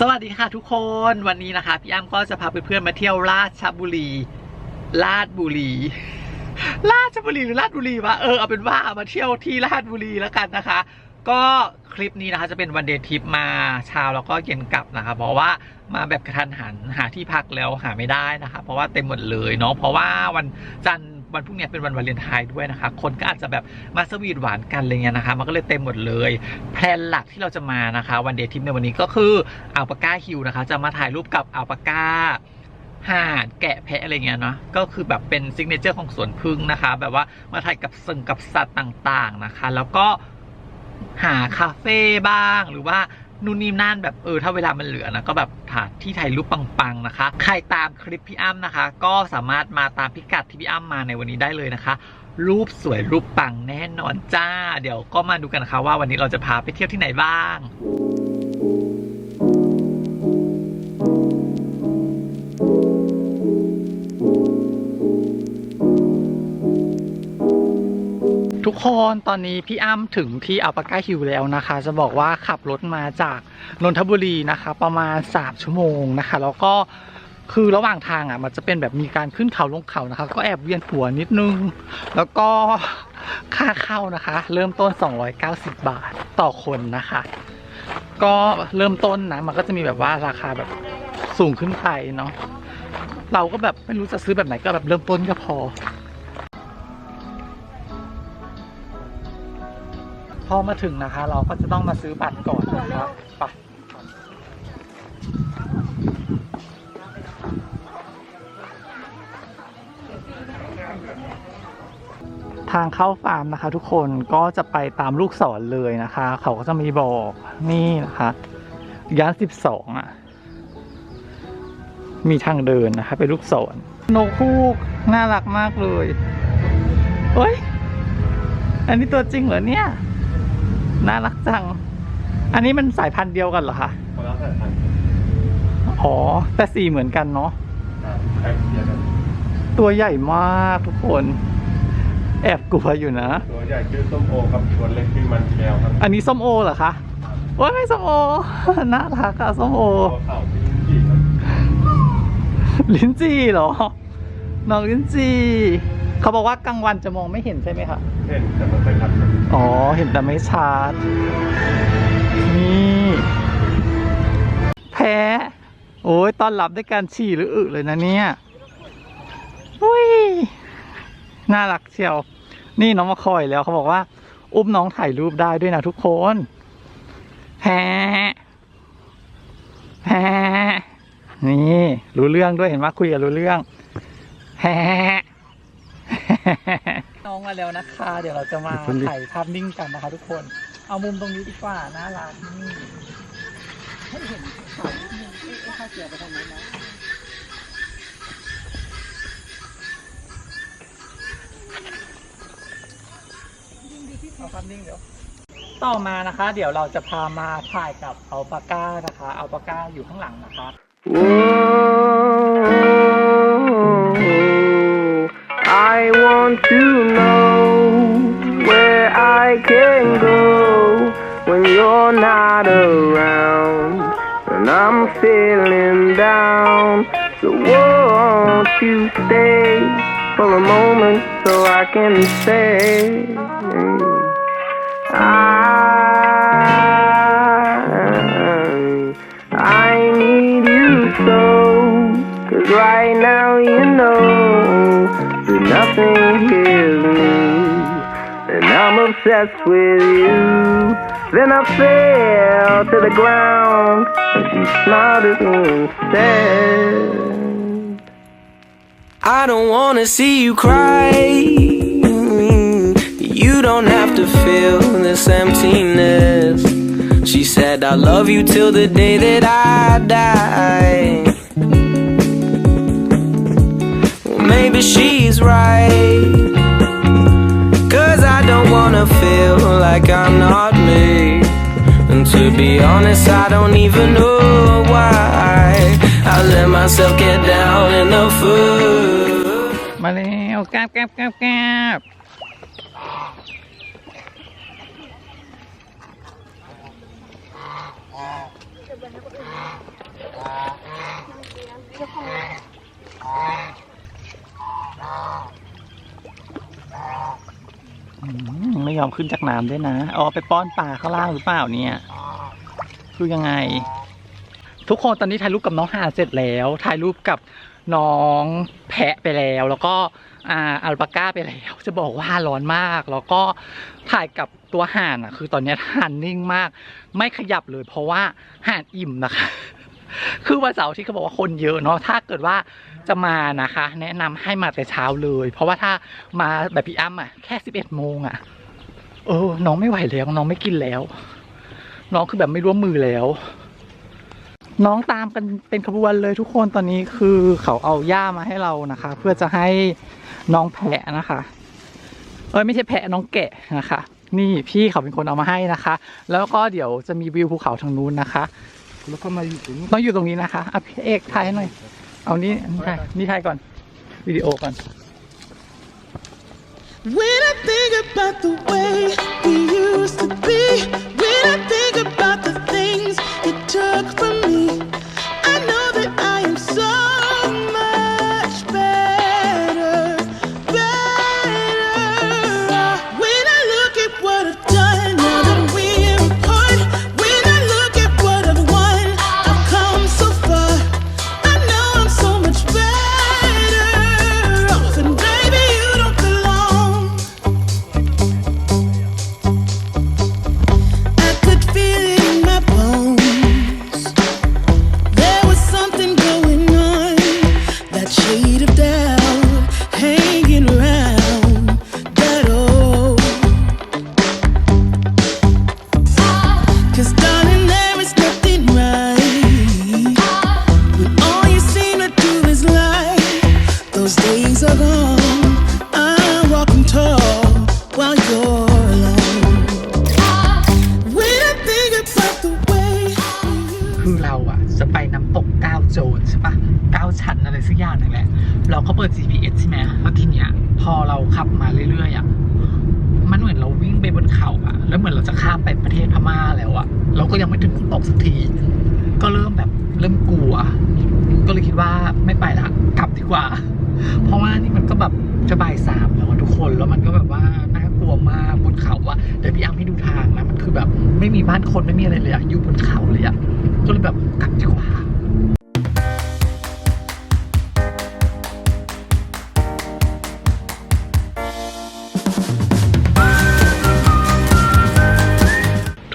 สวัสดีค่ะทุกคนวันนี้นะคะ พี่อ้ำก็จะพาเพื่อนๆมาเที่ยวราชบุรี ราชบุรี ราชบุรีหรือราชบุรีวะเออเอาเป็นว่ามาเที่ยวที่ราชบุรีแล้วกันนะคะ ก็ คลิปนี้นะคะจะเป็นวันเดย์ทริปมาเช้าแล้วก็เย็นกลับนะคะเพราะว่ามาแบบกระทันหันหาที่พักแล้วหาไม่ได้นะคะ เพราะว่าเต็มหมดเลยเนาะเพราะว่าวันจันทร์วันพรุ่งนี้เป็นวันวาเลนไทน์ด้วยนะคะ คนก็อาจจะแบบมาสวีทหวานกันอะไรเงี้ยนะคะ มันก็เลยเต็มหมดเลย แพลนหลักที่เราจะมานะคะ วันเดย์ทริปในวันนี้ก็คืออัลปาก้าฮิลนะคะ จะมาถ่ายรูปกับอัลปาก้าห่านแกะแพะอะไรเงี้ยเนาะก็คือแบบเป็นซิกเนเจอร์ของสวนพึ่งนะคะ แบบว่ามาถ่ายกับสิ่งกับสัตว์ต่างๆนะคะ แล้วก็ หาคาเฟ่บ้างหรือว่านู่นนี่นั่นแบบเออถ้าเวลามันเหลือนะก็แบบถ่ายที่ถ่ายรูปปังๆนะคะ ใครตามคลิปพี่อ้ำนะคะ ก็สามารถมาตามพิกัดที่พี่อ้ำมาในวันนี้ได้เลยนะคะ รูปสวยรูปปังแน่นอนจ้า เดี๋ยวก็มาดูกันนะคะว่าวันนี้เราจะพาไปเที่ยวที่ไหนบ้าง ทุกคนตอนนี้พี่อ้ำถึงที่อัลปาก้าฮิลแล้วนะคะ จะบอกว่าขับรถมาจากนนทบุรีนะคะ ประมาณ 3 ชั่วโมงนะคะ แล้วก็คือระหว่างทางอะมันจะเป็นแบบมีการขึ้นเขาลงเขานะคะ ก็แอบเวียนหัวนิดนึง แล้วก็ค่าเข้านะคะ เริ่มต้น 290 บาทต่อคนนะคะ ก็เริ่มต้นนะมันก็จะมีแบบว่าราคาแบบสูงขึ้นไปเนาะเราก็แบบไม่รู้จะซื้อแบบไหนก็แบบเริ่มต้นก็พอ พอมาถึงนะคะ เราก็จะต้องมาซื้อบัตรก่อนนะครับไปทางเข้าฟาร์มนะคะ ทุกคนก็จะไปตามลูกศรเลยนะคะ เขาก็จะมีบอกนี่นะคะย่านสิบสองอะ มีทางเดินนะคะเป็นลูกศรนกคูกน่ารักมากเลยเฮ้ย อันนี้ตัวจริงเหรอเนี่ย น่ารักจัง อันนี้มันสายพันธุ์เดียวกันเหรอคะคนละสายพันธุ์อ๋อ แต่สีเหมือนกันเนาะใกล้เคียงกันตัวใหญ่มากทุกคน แอบกลัวอยู่นะ ตัวใหญ่ชื่อส้มโอครับตัวเล็กชื่อมันแก้วครับอันนี้ส้มโอเหรอคะโอ้ยไม่ส้มโอ น่ารักอะส้มโอ ตัวเข่าเป็นจีครับลิ้นจี่เหรอ น้องลิ้นจี่ เขาบอกว่ากลางวันจะมองไม่เห็นใช่ไหมคะเห็นแต่มันไม่ทันครับอ๋อ เห็นแต่ไม่ชัด นี่แพ้โอ้ยต้อนรับด้วยการฉี่หรืออึเลยนะเนี่ยอุ้ยน่ารักเชียว นี่น้องมาคอยแล้วเขาบอกว่า อุ้มน้องถ่ายรูปได้ด้วยนะทุกคนแฮแฮนี่ รู้เรื่องด้วยเห็นว่าคุยกันรู้เรื่องแฮ น้องมาแล้วนะคะ เดี๋ยวเราจะมาถ่ายภาพนิ่งกันนะคะ ทุกคน เอามุมตรงนี้ดีกว่าน่ารักนี่ให้เห็นเขานิดนึงเอ๊ะเอ๊ะข้าเสียไปทางนั้นนะเอาภาพนิ่งเดี๋ยวต่อมานะคะ เดี๋ยวเราจะพามาถ่ายกับอัลปาก้านะคะอัลปาก้าอยู่ข้างหลังนะคะ I want to know where I can go when you're not around and I'm feeling down. So won't you stay for a moment so I can say I I need you so Cause right now me And I'm obsessed with you. Then I fell to the ground And she smiled at me and said I don't wanna see you cry. You don't have to feel this emptiness. She said I love you till the day that I die maybe she's right. Cause I don't wanna feel like I'm not me. And to be honest, I don't even know why. I let myself get down in the foot. มาแล้วกราบกราบกราบกราบ ยอมขึ้นจากน้ำด้วยนะอ๋อไปป้อนปลาข้างล่างหรือเปล่าเนี่ย คือยังไง ทุกคนตอนนี้ถ่ายรูปกับน้องหาเสร็จแล้ว ถ่ายรูปกับน้องแพะไปแล้ว แล้วก็อ่าอัลปาก้าไปแล้ว จะบอกว่าร้อนมาก แล้วก็ถ่ายกับตัวห่านอะ คือตอนนี้ห่านนิ่งมาก ไม่ขยับเลย เพราะว่าห่านอิ่มนะคะ คือวันเสาร์ที่เขาบอกว่าคนเยอะเนาะ ถ้าเกิดว่าจะมานะคะ แนะนำให้มาแต่เช้าเลย เพราะว่าถ้ามาแบบพี่อ้ำอะแค่สิบเอ็ดโมงอะ เออ น้องไม่ไหวแล้ว น้องไม่กินแล้ว น้องคือแบบไม่ร่วมมือแล้ว น้องตามกันเป็นขบวนเลยทุกคนตอนนี้คือเขาเอาหญ้ามาให้เรานะคะ เพื่อจะให้น้องแพะนะคะ เอ้ยไม่ใช่แพะน้องแกะนะคะ นี่พี่เขาเป็นคนเอามาให้นะคะ แล้วก็เดี๋ยวจะมีวิวภูเขาทางนู้นนะคะแล้วก็มาอยู่ตรงนี้ต้องอยู่ตรงนี้นะคะอะพี่เอกถ่ายให้หน่อย เอานี่นี่ถ่ายนี่ถ่ายก่อนวิดีโอก่อน When ก็เลยคิดว่าไม่ไปละกลับดีกว่า เพราะว่านี่มันก็แบบจะบ่ายสามแล้วอะทุกคนแล้วมันก็แบบว่าน่ากลัวมากบนเขาอะเดี๋ยวพี่อ้ำให้ดูทางนะมันคือแบบไม่มีบ้านคนไม่มีอะไรเลยอะอยู่บนเขาเลยอะก็เลยแบบกลับดีกว่า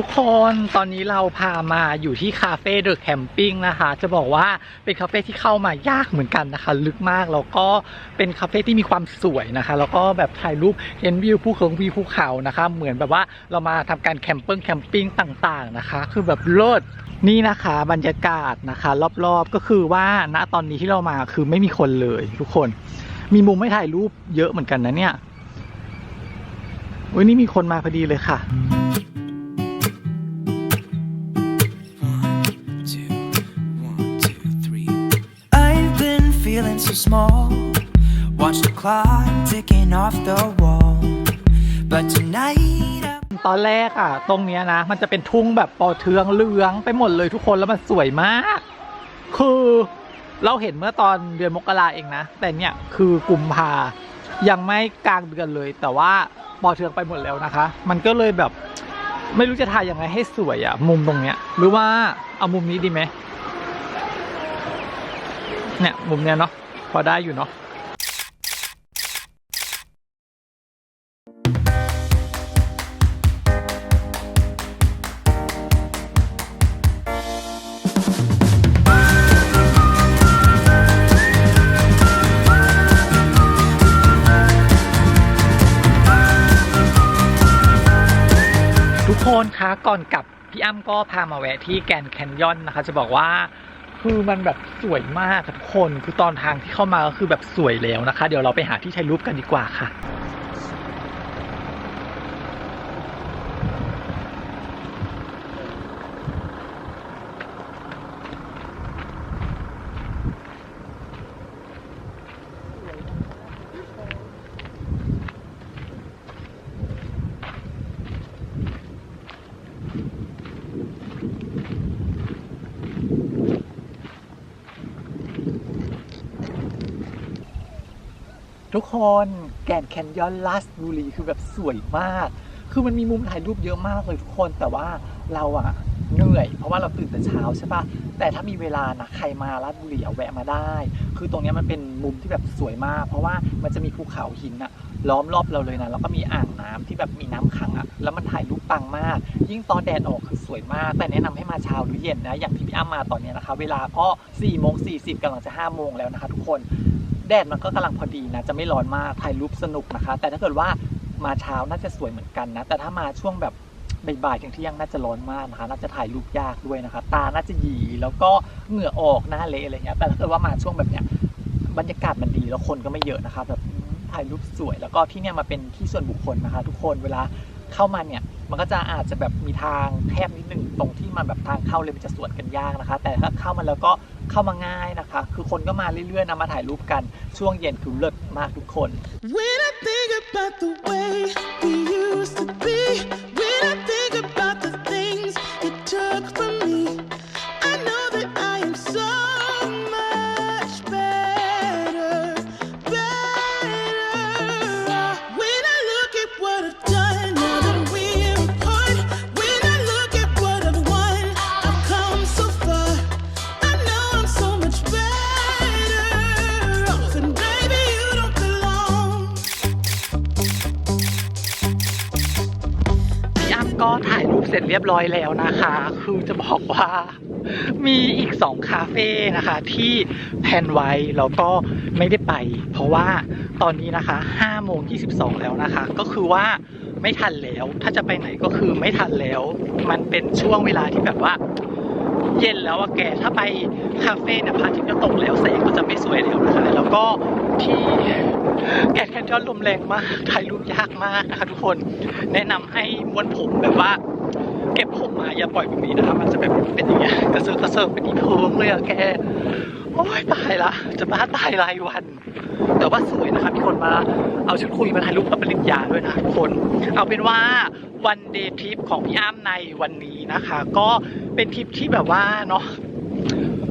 ทุกคนตอนนี้เราพามาอยู่ที่คาเฟ่เดอะแคมปิ้งนะคะ จะบอกว่าเป็นคาเฟ่ที่เข้ามายากเหมือนกันนะคะ ลึกมากแล้วก็เป็นคาเฟ่ที่มีความสวยนะคะ แล้วก็แบบถ่ายรูปเห็นวิวภูเขาวิวภูเขานะคะ เหมือนแบบว่าเรามาทำการแคมเปิ้งแคมปิ้งต่างๆนะคะ คือแบบเลิศนี่นะคะบรรยากาศนะคะ รอบๆก็คือว่าณตอนนี้ที่เรามาคือไม่มีคนเลย ทุกคน มีมุมให้ถ่ายรูปเยอะเหมือนกันนะเนี่ยวันนี้มีคนมาพอดีเลยค่ะ small. Watch the clock ticking off the wall. But tonight, I ตอนแรกอะ ตรงเนี้ยนะ มันจะเป็นทุ่งแบบปอเทืองเหลืองไปหมดเลยทุกคนแล้วมันสวยมาก คือเราเห็นเมื่อตอนเดือนมกราเองนะ แต่เนี่ยคือกุมภายังไม่กลางเดือนเลย แต่ว่าปอเทืองไปหมดแล้วนะคะ มันก็เลยแบบไม่รู้จะถ่ายยังไงให้สวยอะ มุมตรงเนี้ย หรือว่าเอามุมนี้ดีไหมเนี่ยมุมเนี้ยเนาะ อได้อยู่เนาะทุกคนคะก่อนกลับพี่อ้ำก็พามาแวะที่แกนแคนยอนนะคะ จะบอกว่า คือมันแบบสวยมากค่ะทุกคน คือตอนทางที่เข้ามาก็คือแบบสวยแล้วนะคะ เดี๋ยวเราไปหาที่ถ่ายรูปกันดีกว่าค่ะ ทุกคนแกรนแคนยอนลาสบุรีคือแบบสวยมาก คือมันมีมุมถ่ายรูปเยอะมากเลยทุกคนแต่ว่าเราอะเหนื่อย เพราะว่าเราตื่นแต่เช้าใช่ปะแต่ถ้ามีเวลานะใครมาลาดบุรีอะแวะมาได้ คือตรงนี้มันเป็นมุมที่แบบสวยมาก เพราะว่ามันจะมีภูเขาหินอะล้อมรอบเราเลยนะแล้วก็มีอ่างน้ำที่แบบมีน้ำขังอะแล้วมันถ่ายรูปปังมาก ยิ่งตอนแดดออกคือสวยมาก แต่แนะนำให้มาเช้าหรือเย็นนะอย่างที่พี่อ้ำมาตอนเนี้ยนะคะ เวลาก็4โมง40กำลังจะ5โมงแล้วนะคะทุกคน แดดมันก็กำลังพอดีนะ จะไม่ร้อนมากถ่ายรูปสนุกนะคะ แต่ถ้าเกิดว่ามาเช้าน่าจะสวยเหมือนกันนะ แต่ถ้ามาช่วงแบบบ่ายๆถึงเที่ยงน่าจะร้อนมากนะคะ น่าจะถ่ายรูปยากด้วยนะคะ ตาน่าจะหยีแล้วก็เหงื่อออกหน้าเละอะไรเงี้ย แต่ถ้าเกิดว่ามาช่วงแบบเนี้ยบรรยากาศมันดีแล้วคนก็ไม่เยอะนะคะแบบถ่ายรูปสวย แล้วก็ที่เนี่ยมาเป็นที่ส่วนบุคคลนะคะ ทุกคนเวลา เข้ามาเนี่ยมันก็จะอาจจะแบบมีทางแคบนิดหนึ่งตรงที่มันแบบทางเข้าเลยมันจะสวนกันยากนะคะ แต่ถ้าเข้ามาแล้วก็เข้ามาง่ายนะคะ คือคนก็มาเรื่อยๆนะมาถ่ายรูปกันช่วงเย็นคือเลิศมากทุกคน When I think about the way we used to be, when I think about the things it took for เรียบร้อยแล้วนะคะ คือจะบอกว่ามีอีกสองคาเฟ่นะคะ ที่แพนไว้แล้วก็ไม่ได้ไป เพราะว่าตอนนี้นะคะ5โมง22 แล้วนะคะ ก็คือว่าไม่ทันแล้ว ถ้าจะไปไหนก็คือไม่ทันแล้ว มันเป็นช่วงเวลาที่แบบว่า เย็นแล้วอะแก ถ้าไปคาเฟ่เนี่ยพระอาทิตย์ก็ตกแล้วแสงก็จะไม่สวยแล้วนะคะ แล้วก็ที่แกนแคนยอนลมแรงมากถ่ายรูปยากมากนะคะทุกคน แนะนำให้ม้วนผมแบบว่า เก็บผมมาอย่าปล่อยแบบนี้นะคะมันจะแบบเป็นอย่างเงี้ยกระเซิร์กระเซิร์เป็นอีเพิงเลยอะแกโอ้ยตายละจะบ้าตายรายวัน แต่ว่าสวยนะคะมีคนมาเอาชุดคุยมาถ่ายรูปกับปริญญาด้วยนะทุกคน เอาเป็นว่าวันเดย์ทริปของพี่อ้ำในวันนี้นะคะ ก็เป็นทริปที่แบบว่าเนาะ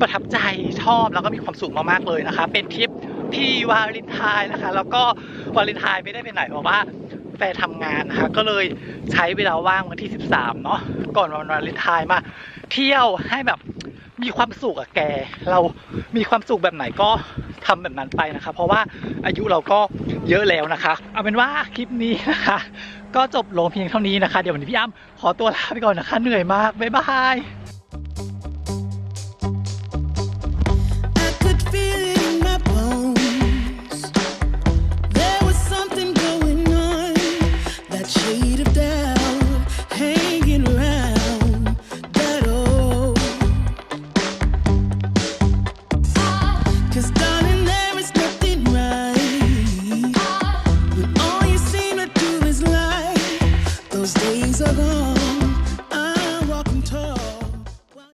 ประทับใจชอบแล้วก็มีความสุขมากๆเลยนะคะ เป็นทริปที่วาเลนไทน์นะคะ แล้วก็วาเลนไทน์ไม่ได้ไปไหนเพราะว่า แฟนทำงานนะคะ ก็เลยใช้เวลาว่างวันที่ 13 เนาะก่อนวันวาเลนไทน์มา เที่ยวให้แบบมีความสุขอะแก เรามีความสุขแบบไหนก็ทำแบบนั้นไปนะคะ เพราะว่าอายุเราก็เยอะแล้วนะคะ เอาเป็นว่าคลิปนี้นะคะ ก็จบลงเพียงเท่านี้นะคะ เดี๋ยววันนี้พี่อ้ำขอตัวลาไปก่อนนะคะ เหนื่อยมาก บ๊ายบาย